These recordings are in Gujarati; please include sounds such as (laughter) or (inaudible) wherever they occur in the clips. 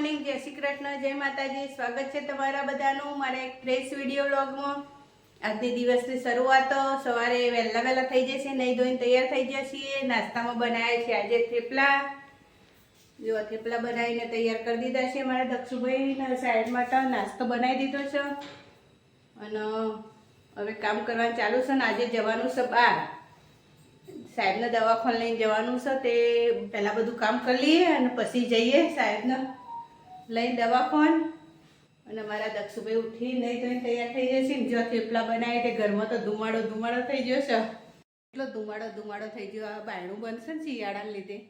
મોર્નિંગ, જય શ્રી કૃષ્ણ, જય માતાજી. સ્વાગત છે તમારા બધાનું મારા એક ફ્રેશ વીડિયો વ્લોગમાં આજની દિવસની શરૂઆત સવારે વહેલા વહેલા થઈ જશે નહીં ધોઈને તૈયાર થઈ જશે નાસ્તામાં બનાવ્યા છે આજે થેપલા. જો થેપલા બનાવીને તૈયાર કરી દીધા છે મારા દક્ષુભાઈ સાઈડ માટે નાસ્તો બનાવી દીધો છે. અને હવે કામ કરવાનું ચાલુ છે ને આજે જવાનું છે બહાર. સાહેબને દવાખાને લઈને જવાનું છે તે પહેલાં બધું કામ કરી લઈએ અને પછી જઈએ સાહેબને. લઈને દવાખાન અને મારા દક્ષુભાઈ ઉઠી નહીં તો તૈયાર થઈ જશે ને જો થેપલા બનાવી તે ઘરમાં તો ધુમાડો ધુમાડો થઈ ગયો છે. એટલો ધુમાડો ધુમાડો થઈ ગયો. આ બાયણું બનશે ને શિયાળાને લીધે.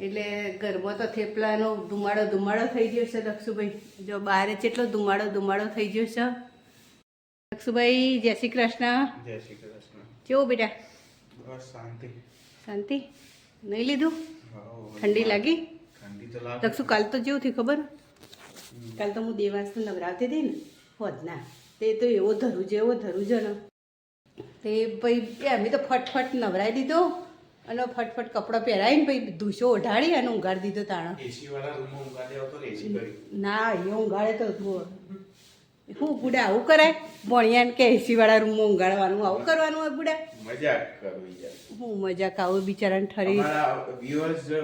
એટલે ઘરમાં તો થેપલાનો ધુમાડો ધુમાડો થઈ ગયો છે દક્ષુભાઈ. જો બહાર જેટલો ધુમાડો ધુમાડો થઈ ગયો છે. દક્ષુભાઈ જય શ્રી કૃષ્ણ. જય શ્રી કૃષ્ણ. કેવું બેટા? બસ શાંતિ. શાંતિ? નહીં લીધું? ઠંડી લાગી? ઠંડી તો લાગે. દક્ષુ કાલ તો જેવું થયું ખબર? કાલ તો હું દેવાસ તો નવરાવતી હતી ને. હોદના તે તો એવો ધરું છે એવો ધરું છે ને તે પછી અમે તો ફટફટ નવરાવી દીધો અને ફટફટ કપડાં પહેરાવીને ભાઈ ધૂસો ઓઢાડી અને ઊંઘાડી દીધો તાણો. ને કરી એ ઊંઘાડે તો શું બુડા આવું કરાય? ભણ્યાને કે એસી વાળા રૂમમાં ઊંઘાડવાનું આવું કરવાનું હોય બુડા મજાક કરવી યાર. હું મજાક આવું બિચારાને ઠરી.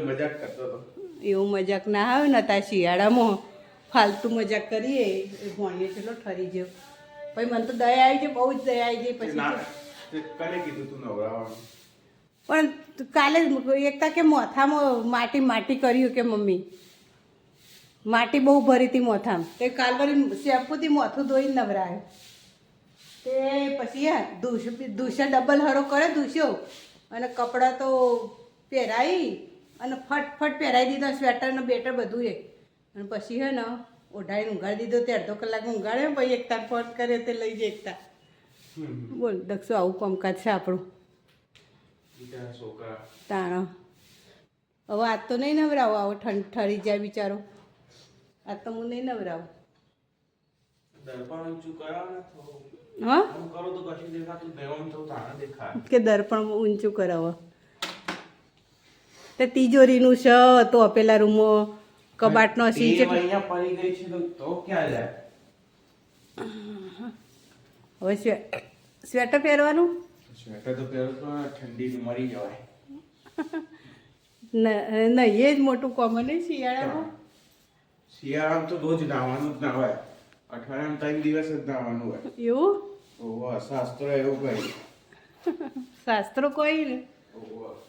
મજાક કરતો હતો. એવું મજાક ના આવે ને ત્યાં શિયાળામાં ફાલતુ મજાક કરીએ એ ભણીએ ચલો ઠરી ગયો. પછી મને તો દયા આવી જાય બહુ જ દયા આવી જાય પછી પણ કાલે એકતા કે મોથામાં માટી માટી કર્યું કે મમ્મી? માટી બહુ ભરી હતી મોથામાં. તે કાલ વળી શેમ્પુથી મોથું ધોઈને નવરાયું. તે પછી હા દૂષ દૂષા ડબલ હરો કરે દૂષ્યો. અને કપડાં તો પહેરાવી અને ફટફટ પહેરાવી દીધો સ્વેટર ને બેટર બધું એ. અને પછી હે ને ઓઢાઈને ઊંઘાડી દીધો તે અડધો કલાક ઊંઘાડ્યો પછી એકતા ફોન કરે તે લઈ જાય એકતા. બોલ દક્ષો આવું કામકાજ છે આપણું? તાણો. હવે આજ તો નહીં નવરાવો આવો ઠંડ ઠરી જાય બિચારો. આજ તો હું નહીં નવરાવું. કે દર્પણ ઊંચું કરાવો. તે તિજોરીનું છે તો પેલા રૂમો કબાટનો સી છે હવે સ્વેટર પહેરવાનું? સ્વેટર તો પહેરો ઠંડી મરી જવાય. ન- એ જ મોટું કોમન નહીં શિયાળામાં શિયાળામાં તો રોજ નાવાનું જ ના હોય. અઠવાડિયામાં ત્રણ દિવસ જ નાવાનું હોય. એવું? ઓહો શાસ્ત્ર એવું કઈ (laughs) શાસ્ત્રો કોઈ ને. ઓહો.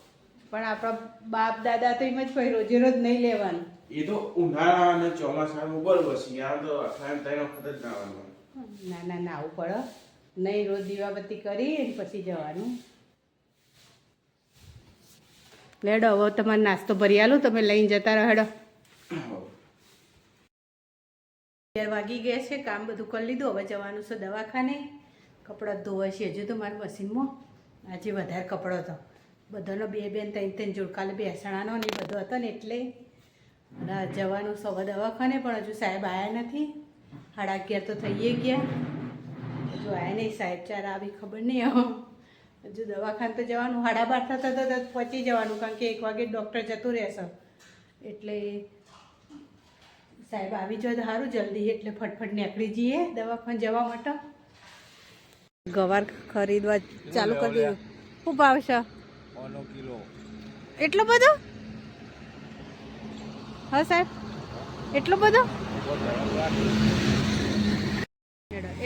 પણ આપણા બાપ દાદા તો એમ જ કહી રોજે રોજ નહીં લેવાનું. એ તો ઉનાળા અને ચોમાસામાં બરોબર શિયાળો તો અઠવાડિયામાં ત્રણ વખત જ નાવાનું. ના ના ના આવું પડે. નહીં રોજ દીવાબત્તી કરી પછી જવાનું. લેડો હવે તમારે નાસ્તો ભરી આલો તમે લઈને જતા રહેડો હેડો. અગિયાર વાગી ગયા છે કામ બધું કરી લીધું. હવે જવાનું છે દવાખાને. કપડાં ધોવા છે હજુ તો મારા મશીનમાં. આજે વધારે કપડો હતો બધાનો બે બેન, ત્રણ ત્રણ જોડ. કાલે બેસણાનો ને બધો હતો ને એટલે જવાનું સવા દવાખાને, પણ હજુ સાહેબ આવ્યા નથી. સાડા અગિયાર તો થઈએ ગયા. હજુ આવ્યા નહીં સાહેબ, ચાર આવી ખબર નહીં આવો હજુ દવાખાને તો જવાનું, સાડા બાર થતા થતા પહોંચી જવાનું, કારણ કે એક વાગે ડૉક્ટર જતું રહેશે. એટલે સાહેબ આવી જાય સારું, જલ્દી. એટલે ફટફટ નીકળી જઈએ દવાખાને જવા માટે. ગવાર ખરીદવા ચાલુ કરી દીધું. શું ભાવ છે ઓનો કિલો. એટલો બધો? હા સાહેબ. એટલો બધો?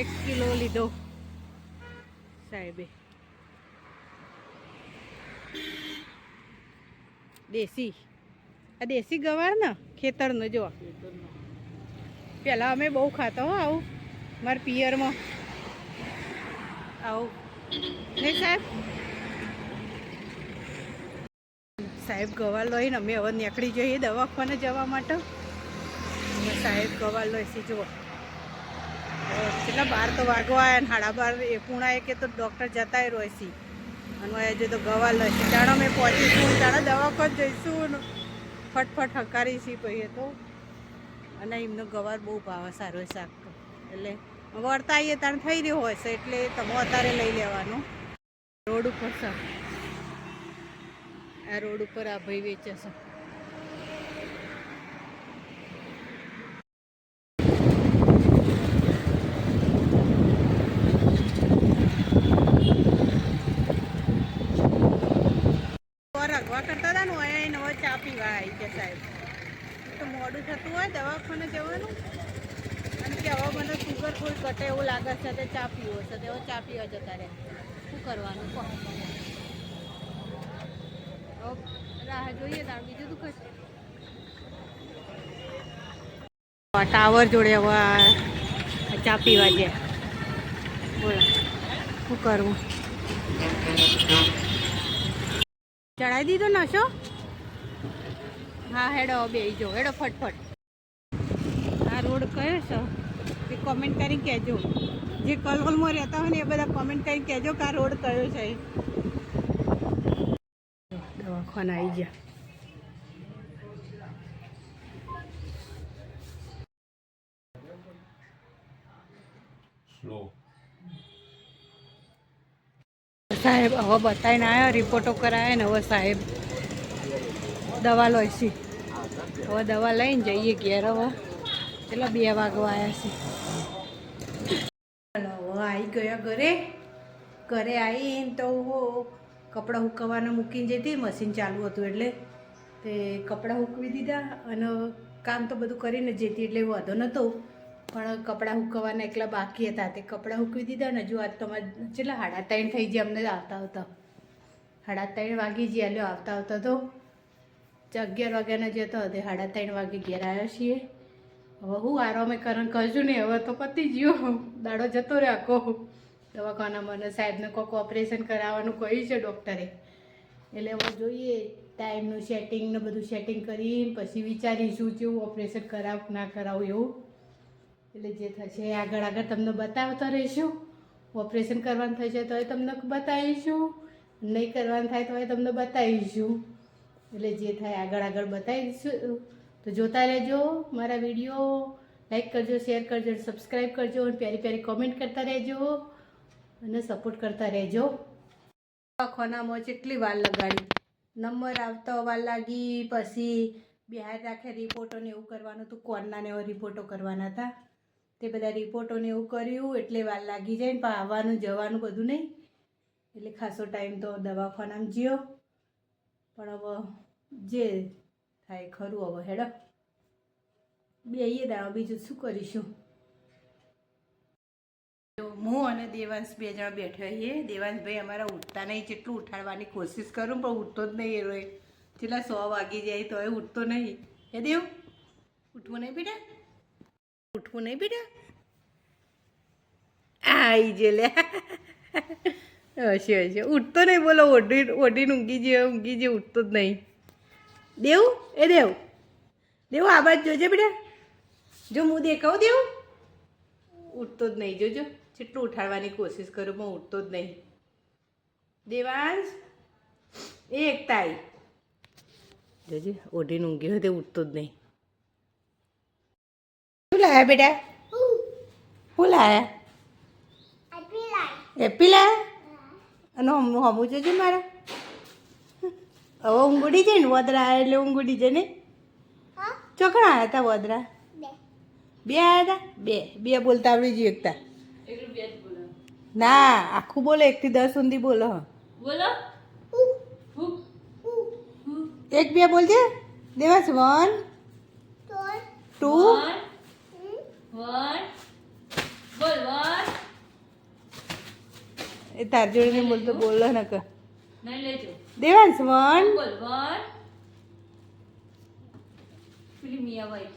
એક કિલો લીધો. સાહેબે. દેશી. આ દેશી ગવાર ને ખેતરનો જો પહેલાં અમે બહુ ખાતા હો આવું મારા પિયરમાં. આવું. નહીં સાહેબ? સાહેબ ગવા લઈને અમે હવે નીકળી જઈએ દવાખાને જવા માટે. સાહેબ ગવા લઈશી જુઓ. કેટલા બાર તો વાગવા આવ્યા સાડા બાર એ પૂણા કે તો ડૉક્ટર જતાય રોયસી અને હજુ તો ગવા લઈશી જાણો અમે પહોંચીશું જાણો દવાખાને જઈશું ફટફટ હકારીશી પછી તો. અને એમનો ગવાર બહુ ભાવે, સારો શાક એટલે વળતા આવીએ તાણ થઈ રહ્યો હોય છે, એટલે તમે અત્યારે લઈ લેવાનું. રોડ ઉપર છે આ રોડ ઉપર આ ભાઈ વેચે છે. ચા પીવા આવી છે સાહેબ. તો મોડું થતું હોય દવાખાને જવાનું. અને કે મને સુગર ફૂલ ઘટે એવું લાગે છે તે ચા પીવો છે. તેઓ ચા પીવા જતા રહ્યા. શું કરવાનું? રાહ જોઈએ ટાવર જોડે હવે ચા પીવા છે. બોલો, શું કરવું? ચડાવી દીધો નશો? હા, હેડો બે જો હેડો, ફટફટ. આ રોડ કયો છે? એ કોમેન્ટ કરી કહેજો. જે કલોલમાં રહેતા હોય ને એ બધા કોમેન્ટ કરી કહેજો કે આ રોડ કયો છે દવાખાના આવી ગયા. સાહેબ હવે બતાવીને આવ્યા રિપોર્ટો કરાયા ને હવે સાહેબ દવા લઈશી હવે દવા લઈને જઈએ ઘેર હવે. એટલે બે વાગવા આવ્યા છે. ચાલો હવે આવી ગયા ઘરે. ઘરે આવીને તો હું કપડાં હુકવવાના મૂકીને જતી મશીન ચાલુ હતું એટલે તે કપડાં હુકવી દીધા અને કામ તો બધું કરીને જતી એટલે વાંધો નહોતો. પણ કપડાં હુકવવાના એકલા બાકી હતા. તે કપડાં હુકવી દીધા ને હજુ આજ તમારે કેટલા સાડા ત્રણ થઈ ગયા અમને આવતા આવતા. સાડા ત્રણ વાગી ગયા, એટલે આવતા આવતા તો અગિયાર વાગ્યાના જતો તે સાડા ત્રણ વાગે ઘેર આવ્યા છીએ. હવે હું આરામે કરણ કરજો ને, હવે તો પતી ગયો. દાડો જતો રહ્યો આખો. દવાખાના મને સાહેબને કોઈક ઓપરેશન કરાવવાનું કહ્યું છે ડૉક્ટરે એટલે હવે જોઈએ ટાઈમનું સેટિંગ ને બધું સેટિંગ કરીને પછી વિચારીશું જેવું ઓપરેશન કરાવ, ના કરાવું એવું. એટલે જે થશે આગળ આગળ તમને બતાવતા રહીશું. ઓપરેશન કરવાનું થશે તો એ તમને બતાવીશું. નહીં કરવાનું થાય તો એ તમને બતાવીશું. એટલે જે થાય આગળ આગળ બતાવી દઈશું તો જોતા રહેજો મારા વીડિયો. લાઈક કરજો શેર કરજો સબસ્ક્રાઈબ કરજો અને પ્યારી પ્યારી કોમેન્ટ કરતા રહેજો. અને સપોર્ટ કરતા રહેજો. ખોનામાં જેટલી વાર લગાડી. નંબર આવતો વાર લાગી, પછી બિહાર રાખે રિપોર્ટો ને એવું કરવાનું હતું. કોરના ને રિપોર્ટો કરવાના હતા. તે બધા રિપોર્ટો ને એવું કર્યું, એટલે વાર લાગી જાય ને પણ આવવાનું, જવાનું બધું નહીં. એટલે ખાસો ટાઈમ તો દવાખાનામાં જ્યો પણ હવે જે થાય ખરું હવે, હેડો. બે દાણો બીજું શું કરીશું? હું અને દેવાંશ બે જણા બેઠા છીએ. દેવાંશભાઈ અમારા ઉઠતા નહીં, જેટલું ઉઠાડવાની કોશિશ કરું, પણ ઉઠતો જ નહીં એ રોય. સો વાગી જાય તો એ ઉઠતો નહીં. હે દેવ? ઉઠવું નહીં બેટા ઉઠવું નહીં બેટા આઈ જે લે. હશે હશે. ઉઠતો નહીં બોલો, ઓઢી ઓઢીને ઊંઘી જે ઊંઘી જે, ઉઠતો જ નહીં. દેવ? એ દેવ? દેવ આ બાજુ જોજે બેટા જો હું દેખાવ દેવ? ઉઠતો જ નહીં, જોજો. જેટલું ઉઠાડવાની કોશિશ કરું પણ ઉઠતો જ નહીં. દેવાંશ એ એકતાઈ. જોજે ઓઢીને ઊંઘી હોય તે ઉઠતો જ નહીં. શું લાયા બેટા? શું લાયા? એપી લાયા? અને હમ હમું જોજે મારા? હવે ઊંઘડી છે ને વદરા એટલે ઊંઘડી છે ને ચોકડા આવ્યા હતા વદરા? બે. આવ્યા હતા બે. બે બોલતા આવડી જ એકતા. ના આખું બોલો એકથી દસ સુધી બોલો. બોલો. એક બે બોલજે દેવાસ વન. Two one. બોલ વન. એ તાર જોડે નહીં બોલતો બોલો ન કર દેવાંશ વન. બોલ વન. પેલી મિયા વાઈ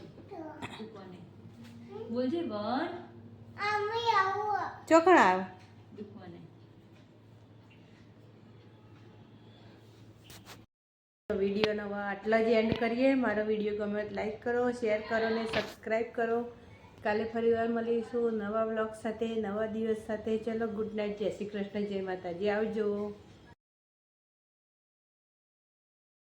બોલજે વન. ચોકડા આવે. વિડીયોનો નવા આટલા જ એન્ડ કરીએ. મારો વીડિયો ગમે તો લાઈક કરો શેર કરો ને સબસ્ક્રાઈબ કરો. કાલે ફરીવાર મળીશું નવા બ્લોગ સાથે, નવા દિવસ સાથે. ચલો ગુડ નાઇટ જય શ્રી કૃષ્ણ. જય માતાજી. આવજો.